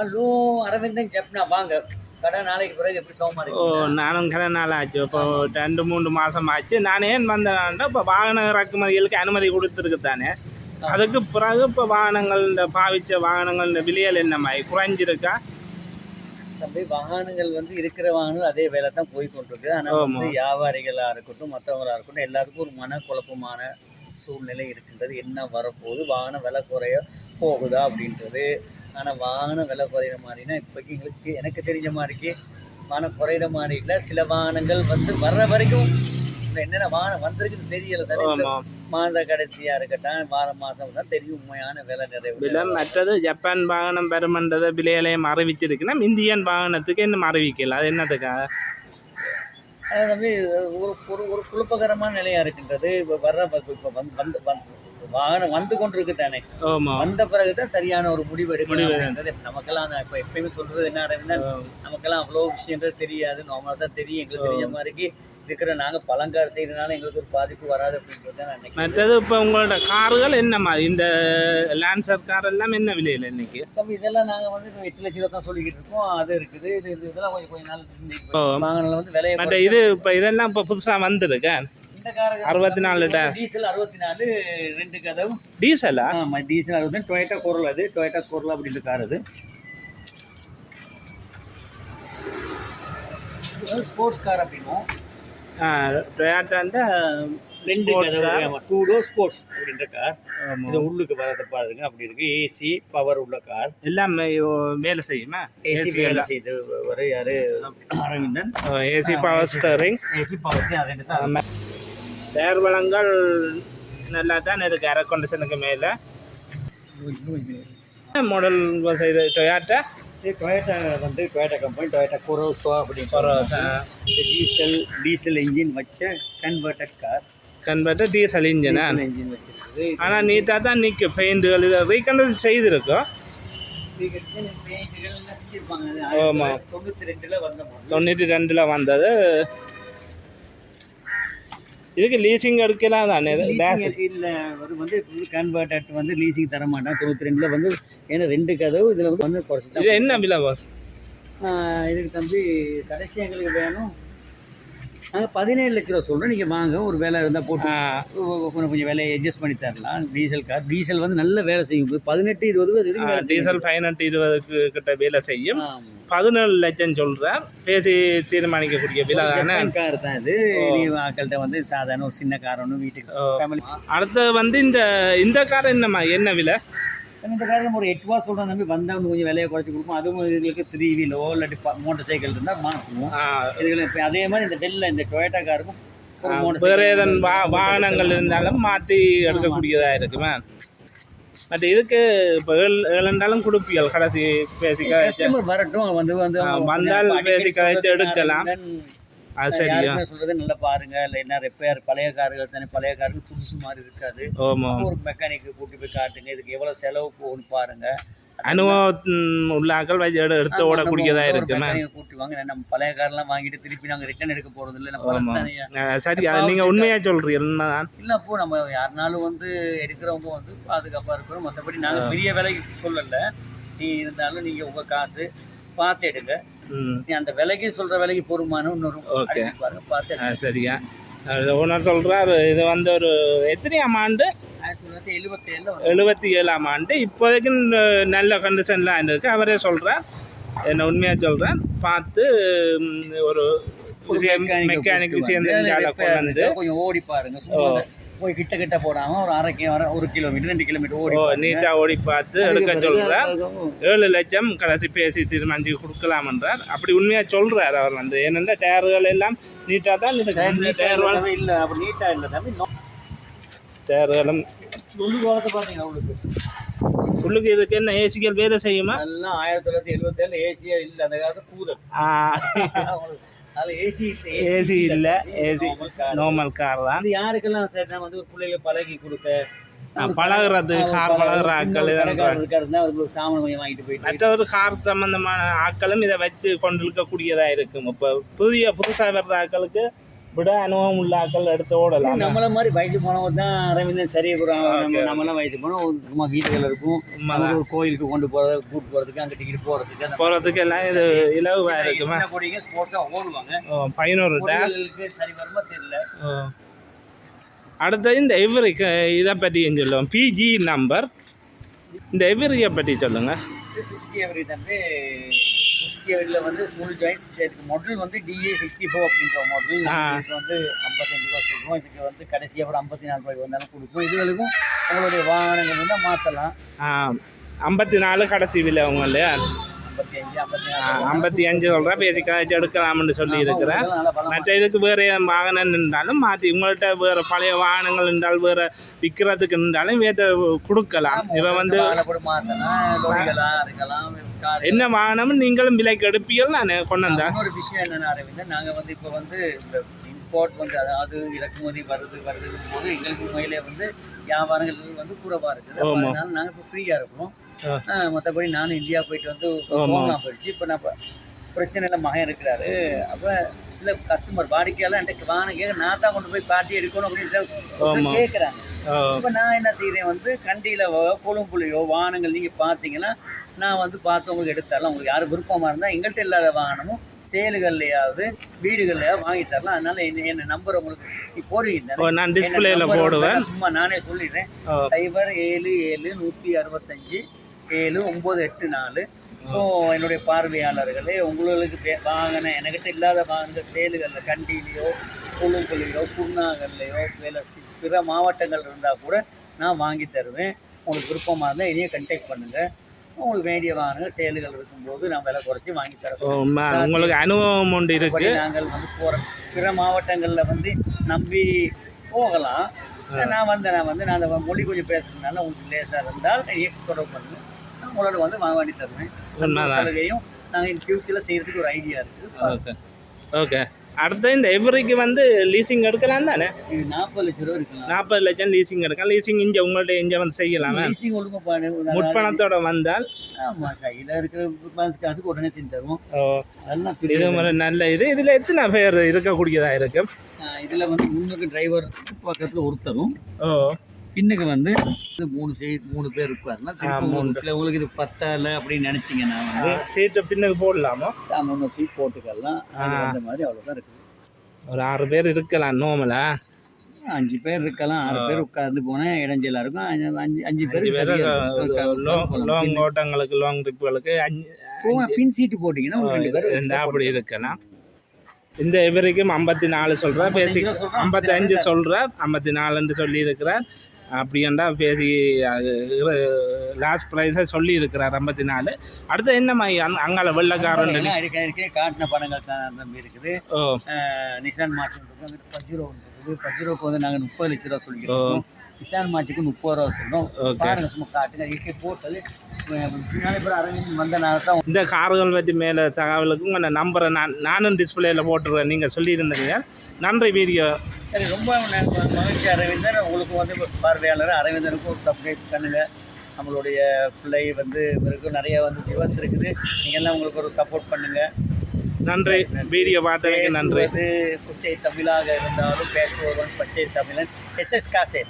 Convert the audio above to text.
Hello Aravindan Jaffna வாங்க. கடை நாளைக்கு பிறகு எப்படி சோமா ஓ நானும் கடை நாள் ஆச்சு இப்போ ரெண்டு மூணு மாதம் ஆச்சு. நான் ஏன் வந்தேன்னா இப்போ வாகன இறக்குமதிகளுக்கு அனுமதி கொடுத்துருக்கு தானே அதுக்கு பிறகு இப்போ வாகனங்கள் இந்த பாவிச்ச வாகனங்கள் இந்த விலைகள் என்ன மாதிரி குறைஞ்சிருக்கா? தம்பி வாகனங்கள் வந்து இருக்கிற வாகனங்கள் அதே வேலை தான் போய் கொண்டிருக்கு ஆனால். வந்து வியாபாரிகளாக இருக்கட்டும் மற்றவங்களாக இருக்கட்டும் எல்லாத்துக்கும் ஒரு மன குழப்பமான சூழ்நிலை இருக்கின்றது. என்ன வரப்போகுது? வாகனம் விலை குறைய போகுதா அப்படின்றது ஆனால் வாகனம் விலை குறையிற மாதிரினா இப்போக்கி எங்களுக்கு எனக்கு தெரிஞ்ச மாதிரிக்கு வாகனம் குறையிற மாதிரி இல்லை. சில வாகனங்கள் வந்து வர்ற வரைக்கும் என்னென்ன வாகனம் வந்திருக்குன்னு தெரியல. தானே மாத கடைசியாக இருக்கட்டும் வாரம் மாதம் தான் தெரியும் உண்மையான விலை நிறைய விலை. மற்றது ஜப்பான் வாகனம் பெறுமன்றதை விலையிலையும் அறிவிச்சிருக்குன்னா இந்தியன் வாகனத்துக்கு இன்னும் அறிவிக்கல. அது என்னத்துக்காக அது ஒரு ஒரு குழப்பகரமான நிலையா இருக்கின்றது. இப்போ வர்ற இப்போ வந்து வந்து- வாகனம் வந்து கொண்டிருக்கு தானே. வந்த பிறகு தான் சரியான ஒரு முடிவு எடுக்கணும் நமக்கெல்லாம் இப்போ எப்பயுமே சொல்றது என்ன நமக்கெல்லாம் அவ்வளோ விஷயங்கள் தெரியாது. நார்மலாக தான் தெரியும். எங்களுக்கு தெரிஞ்ச மாதிரிக்கு இருக்கிற நாங்கள் பழங்காடு செய்யறதுனால எங்களுக்கு ஒரு பாதிப்பு வராது அப்படின்றது மற்றது இப்போ உங்களோட கார்கள் என்ன மாதிரி இந்த லான்சர் கார் எல்லாம் என்ன விலையில் இன்னைக்கு? தம்பி இதெல்லாம் நாங்கள் வந்து எட்டு லட்சம் தான் சொல்லிக்கிட்டு இருக்கோம். அது இருக்குது இது இது- இதெல்லாம் கொஞ்சம் கொஞ்ச நாள். வாகனம் வந்து விலையை மற்ற இது இப்போ இதெல்லாம் இப்போ புதுசாக வந்திருக்கு? இந்த காருக்கு அறுபத்தி நாலு. டீசல் அறுபத்தி நாலு ரெண்டு கதவு. டீசலா ஆமாம் டீசல் அறுபது டொயேட்டா கோரல் அது. டொயேட்டா கோரல் அப்படின்ற கார் அது. ஸ்போர்ட்ஸ் கார் அப்படின்னும் டொயாட்டாண்ட ரெண்டு டூ டோர் ஸ்போர்ட்ஸ் அப்படின்ற கார் இது உள்ளுக்கு வரதை பாருங்க. அப்படி இருக்கு. ஏசி பவர் உள்ள கார் எல்லாமே வேலை செய்யுமா? ஏசி வேலை செய்து வர யாரு? Aravindan. AC power steering AC power அது ரெண்டு தான் டயர் வளங்கள் நல்லா தான் இருக்கு. ஏர் கண்டிஷனுக்கு மேலே. மாடல் செய்த டொயாட்டா டொயேட்டா வந்து டொயேட்டா கம்பெனி டொயேட்டா கொரோசோ அப்படின்னு இந்த டீசல் டீசல் இன்ஜின் வச்ச கன்வெர்டட் கார் கன்வெர்ட்டர் டீசல் இன்ஜினா இன்ஜின் வச்சிருக்குது. ஆனால் நீட்டாக தான் நிற்கும் பெயிண்ட்டுகள் இதை ரீகண்டல் செய்திருக்கோம் ஆமா. தொண்ணூத்தி ரெண்டுல வந்த model. தொண்ணூற்றி ரெண்டில் வந்தது. இதுக்கு லீசிங் எடுக்கலாம் தானே இல்ல வந்து கன்வெர்டட் வந்து லீசிங் தர மாட்டான் தொண்ணூத்தி ரெண்டுல வந்து ஏன்னா ரெண்டு கதவு இதுல வந்து வந்து குறைச்சி இது என்ன விலை இதுக்கு தம்பி கடைசி எங்களுக்கு வேணும். நாங்கள் பதினேழு லட்ச ரூபா சொல்கிறோம் நீங்கள் வாங்க ஒரு வேலை இருந்தால் போட்டு. கொஞ்சம் கொஞ்சம் வேலையை அட்ஜஸ்ட் பண்ணி தரலாம். டீசல் கார் டீசல் வந்து நல்ல வேலை செய்யும். பதினெட்டு இருபது. டீசல் பதினெட்டு இருபதுக்கு கிட்ட வேலை செய்யும். பதினேழு லட்சம் சொல்கிறேன் பேசி தீர்மானிக்கக்கூடிய விலை தானே? கார் தான் இது நீ ஆக்கள்கிட்ட வந்து சாதாரண ஒரு சின்ன கார் ஒன்று வீட்டுக்கு அடுத்தது வந்து இந்த இந்த கார் என்னம்மா? என்ன விலை? இந்த நம்ம ஒரு எட்டு ரூபா சொல்கிறோம் தம்பி. வந்தால் கொஞ்சம் விலையை குறைச்சி கொடுப்போம். அதுவும் இதுகளுக்கு த்ரீ வீலோ இல்லாட்டி மோட்டர் சைக்கிள் இருந்தால் மாற்றுவோம். ஆ, இதுகளை இப்போ அதே மாதிரி இந்த வெள்ள இந்த டொயேட்டா காருக்கும் வேறு ஏதன் வா வாகனங்கள் இருந்தாலும் மாற்றி எடுக்கக்கூடியதாக இருக்குமே பட் இதுக்கு இப்போ ஏழு ஏழுண்டாலும் கொடுப்பீர்கள் கடைசி கஸ்டமர் வரட்டும் வந்து வந்து வந்தால் பேசி கதைச்சு எடுக்கலாம். அது சரியா? சொல்றது நல்லா பாருங்க. இல்லை என்ன ரிப்பேர் பழைய கார்கள் தானே பழைய கார்கள் புதுசு மாதிரி இருக்காது. ஒரு மெக்கானிக்கு கூட்டி போய் காட்டுங்க. இதுக்கு எவ்வளவு செலவு போகும்னு பாருங்க. அனுபவம் வச்சு எடு- எடுத்து ஓடக்கூடியதாக இருக்குமே. மெக்கானிக்கை கூட்டி வாங்க. நம்ம பழைய கார்லாம் வாங்கிட்டு திருப்பி நாங்க ரிட்டர்ன் எடுக்க போறது இல்லை. நம்ம சரி உண்மையாக சொல்கிறீங்க என்னதான்? இல்ல அப்போ நம்ம யாருனாலும் வந்து எடுக்கிறவங்க வந்து பாதுகாப்பா இருக்கிறோம் மற்றபடி நாங்க பெரிய விலைக்கு சொல்லல. நீ இருந்தாலும் நீங்க உங்க காசு பார்த்து எடுங்க. நீ அந்த விலைக்கு சொல்ற விலைக்கு பொறுமான இன்னொரு. அடிச்சு பாருங்க பார்த்து சரியா ஓனர் சொல்கிறார் இது வந்து ஒரு எத்தனையாம் ஆண்டு? எழுபத்தி ஏழாம் ஆண்டு. இப்போதைக்கு நல்ல கண்டிஷன்லாம் இருக்கு அவரே சொல்கிறேன் என்ன உண்மையாக சொல்கிறேன் பார்த்து ஒரு மெக்கானிக் வந்து கொஞ்சம் ஓடி பாருங்க போய் கிட்ட கிட்ட போடாம ஒரு அரை அரை- ஒரு கிலோமீட்டர் ரெண்டு கிலோமீட்டர் ஓடி. நீட்டாக ஓடி பார்த்து எடுக்க பிறகு ஏழு லட்சம் கடைசி பேசி தீர்மானிச்சு கொடுக்கலாம்ன்றார். அப்படி உண்மையாக சொல்கிறார் அவர் வந்து. ஏனென்றா டயர்கள் எல்லாம் நீட்டாக தான் டயர் இல்ல தம்பி, இல்ல அப்ப நீட்டா இல்ல தம்பி. டயர்களும் உள்ளுக்கு பாத்தீங்க அவளுக்கு. உள்ளுக்கு இதுக்கு என்ன ஏசிகள் வேலை செய்யுமா? எல்லாம் ஆயிரத்தி தொள்ளாயிரத்தி எழுபத்தி ஏழுல ஏசியா இல்ல அந்த காலத்து கூதல். ஏசி ஏசி இல்லை ஏசி நார்மல் கார் தான். அது யாருக்கெல்லாம் சார் நான் வந்து ஒரு பிள்ளைகளை பழகி கொடுக்க பழகுறது கார் பழகுற ஆட்கள் அவருக்கு சாமான் கொஞ்சம் வாங்கிட்டு போயிட்டு மற்ற ஒரு கார் சம்பந்தமான ஆட்களும் இதை வச்சு கொண்டிருக்கக்கூடியதாக இருக்கும். இப்போ புதிய புதுசாக வர்ற ஆட்களுக்கு விட அனுபவம் உள்ள ஆட்கள் எடுத்து ஓடலாம். நம்மள மாதிரி வயசு போனவங்க தான் அரவிந்தன் சரி நம்ம நம்மலாம் வயசு போனோம் சும்மா வீடுகள் இருக்கும். ஒரு கோயிலுக்கு கொண்டு போறது கூட்டு போறதுக்கு அங்க டிக்கெட் போறதுக்கு அந்த போகிறதுக்கு எல்லாம் இது இலவா இருக்குமா? பொடிங்க ஓடுவாங்க. பதினோரு டேஸ் பொடிகளுக்கு சரி வருமா தெரியல. அடுத்தது இந்த எவருக்கு இதை பற்றி சொல்லுவோம். பிஜி நம்பர் இந்த எவரியை பற்றி சொல்லுங்கள் சுசுகி எவரி வந்து எவரியில் வந்து ஃபுல் ஜாயின்ஸ் இதுக்கு மாடல் வந்து டிஏ சிக்ஸ்டி ஃபோர் அப்படின்ற மாடல். இதுக்கு வந்து ஐம்பத்தஞ்சு ரூபா சொல்லுவோம். இதுக்கு வந்து கடைசியாக ஒரு ஐம்பத்தி நாலு ரூபாய்க்கு வந்தாலும் கொடுப்போம். இதுகளுக்கும் உங்களுடைய வாகனங்கள் வந்து மாற்றலாம் ஐம்பத்தி நாலு கடைசி விலை அவங்க இல்லையா? ஐம்பத்தி அஞ்சு. சொல்கிறேன் பேசி காய்ச்சி எடுக்கலாம்னு சொல்லி இருக்கிறேன் மற்ற இதுக்கு வேறு வாகனம் இருந்தாலும் மாற்றி உங்கள்கிட்ட வேறு பழைய வாகனங்கள் இருந்தால் வேறு விற்கிறதுக்கு இருந்தாலும் வேற கொடுக்கலாம். இவன் வந்து என்ன வாகனமும் நீங்களும் விலைக்கு எடுப்பீர்கள் நான் கொண்டு வந்தேன் இன்னொரு விஷயம் என்னென்ன அரவிந்தன் நாங்கள் வந்து இப்போ வந்து இம்போர்ட் வந்து அதாவது இறக்குமதி வருது வருது போது எங்களுக்கு உண்மையிலே வந்து வியாபாரங்கள் வந்து குறைவாக இருக்குது. அதனால நாங்கள் இப்போ ஃப்ரீயாக இருக்கிறோம். மற்றபடி நானும் இந்தியா போயிட்டு வந்து. சோம்னா போயிடுச்சு. இப்போ நான் பிரச்சனை இல்லை மகன் இருக்கிறாரு. அப்போ சில கஸ்டமர் வாடிக்கையாளர் என்கிட்ட வாங்க கேட்க நான் தான் கொண்டு போய் காட்டி எடுக்கணும் அப்படின்னு கேட்குறாங்க இப்போ நான் என்ன செய்கிறேன் வந்து கண்டியில் கொழும்புலையோ வாகனங்கள் நீங்கள் பார்த்தீங்கன்னா நான் வந்து பார்த்து உங்களுக்கு எடுத்தாலும் உங்களுக்கு யாரும் விருப்பமாக இருந்தால் எங்கள்கிட்ட இல்லாத வாகனமும் சேலுகள்லையாவது வீடுகள்லையாவது வாங்கி தரலாம். அதனால என்ன என்ன நம்பர் உங்களுக்கு நீ போடுவீங்க நான் டிஸ்பிளேல போடுவேன். சும்மா நானே சொல்லிடுறேன். சைபர் ஏழு ஏழு நூற்றி அறுபத்தஞ்சு. ஏழு ஒம்பது எட்டு நாலு. ஸோ என்னுடைய பார்வையாளர்களே உங்களுக்கு வாங்கின என்கிட்ட இல்லாத வாங்கின சேலுகளில் கண்டியிலையோ கொழும்புலையோ குருநாகல்லையோ வேலை பிற மாவட்டங்கள் இருந்தால் கூட நான் வாங்கி தருவேன். உங்களுக்கு விருப்பமாக இருந்தால் இனியே கண்டெக்ட் பண்ணுங்கள் உங்களுக்கு வேண்டிய வாகனங்கள் சேலுகள் இருக்கும்போது நான் விலை குறைச்சி வாங்கி உண்மை. உங்களுக்கு அனுபவம் ஒன்று இருக்கு. நாங்கள் வந்து போகிற பிற மாவட்டங்களில் வந்து நம்பி போகலாம். நான் வந்து நான் வந்து நான் அந்த மொழி கொஞ்சம் பேசுறதுனால உங்களுக்கு லேசாக இருந்தால் என்னைய தொடர்பு பண்ணுங்க. நான் உங்களோட வந்து வாங்க வேண்டி தருவேன். சலுகையும் நாங்கள் இன் ஃபியூச்சரில் செய்கிறதுக்கு ஒரு ஐடியா இருக்குது ஓகே. ஓகே. அடுத்து இந்த எவரிக்கு வந்து லீசிங் எடுக்கலாம் தானே? நாற்பது லட்ச ரூபா இருக்கலாம் நாற்பது லட்சம் லீசிங் எடுக்கலாம். லீசிங் இங்கே உங்கள்ட்ட இங்கே வந்து செய்யலாமே. லீசிங் ஒழுங்கு பாடு முற்பணத்தோட வந்தால்? ஆமாம் கையில் இருக்கிற காசுக்கு உடனே செஞ்சு தருவோம். இது ஒரு நல்ல இது. இதில் எத்தனை பேர் இருக்கக்கூடியதாக இருக்கு? இதில் வந்து முன்னுக்கு டிரைவர் பக்கத்தில் ஒருத்தரும். ஓ. பின்னுக்கு வந்து இது மூணு சீட் மூணு பேர் மூணு சில உங்களுக்கு இது பத்தல அப்படின்னு நினைச்சீங்கன்னா வந்து சீட்டை பின்னுக்கு போடலாமா? மூணு சீட் போட்டுக்கலாம். அந்த மாதிரி அவ்வளோதான் இருக்குது ஒரு ஆறு பேர் இருக்கலாம் நோமலா அஞ்சு பேர் இருக்கலாம் ஆறு பேர் உட்கார்ந்து போனால் இடைஞ்சலா இருக்கும். அஞ்சு- அஞ்சு அஞ்சு பேர் அஞ்சு லாங் ஓட்டங்களுக்கு லாங் ட்ரிப்புகளுக்கு அஞ்சு பின் சீட்டு போட்டீங்கன்னா ரெண்டு பேர் அப்படி இருக்கலாம். இந்த இவருக்கும் ஐம்பத்தி நாலு சொல்கிறேன் பேசி சொல்றேன், ஐம்பத்தஞ்சு சொல்கிறேன் ஐம்பத்தி நாலுன்னு சொல்லி இருக்கிறார் அப்படியாண்டா பேசி லாஸ்ட் ப்ரைஸை சொல்லி இருக்கிறார் ஐம்பத்தி நாலு. அடுத்து என்ன மாதிரி அங்க அங்கால வெள்ளக்காரன் இருக்க இருக்க காட்டின படங்கள் தான் தம்பி இருக்குது. ஓ. நிசான் இருக்கு அங்கிட்டு பஜ்ரோ இருக்குது. பஜ்ரோக்கு வந்து நாங்கள் முப்பது லட்ச ரூபா சொல்லிக்கிறோம் நிசான் மார்ச்சுக்கு முப்பது ரூபா சொல்றோம். ஓகே. பாருங்க சும்மா காட்டுங்க. இயற்கை போட்டது. இந்த கார்கள் பற்றி மேலே தகவலுக்கும் அந்த நம்பரை நான் நானும் டிஸ்பிளேயில் போட்டுருவேன். நீங்கள் சொல்லியிருந்தீங்க. நன்றி வீடியோ. சரி ரொம்ப மகிழ்ச்சி. அரவிந்தன் உங்களுக்கு வந்து பார்வையாளர். அரவிந்தனுக்கும் ஒரு சப்ஸ்கிரைப் பண்ணுங்க. நம்மளுடைய பிள்ளை வந்து இவருக்கு நிறைய வந்து வியூவர்ஸ் இருக்குது. நீங்க எல்லாம் உங்களுக்கு ஒரு சப்போர்ட் பண்ணுங்க. நன்றி. வீடியோ பார்த்ததுக்கு நன்றி. குச்சை தமிழாக இருந்தாலும் பேசுபவன் பச்சை தமிழன். எஸ் எஸ் காசே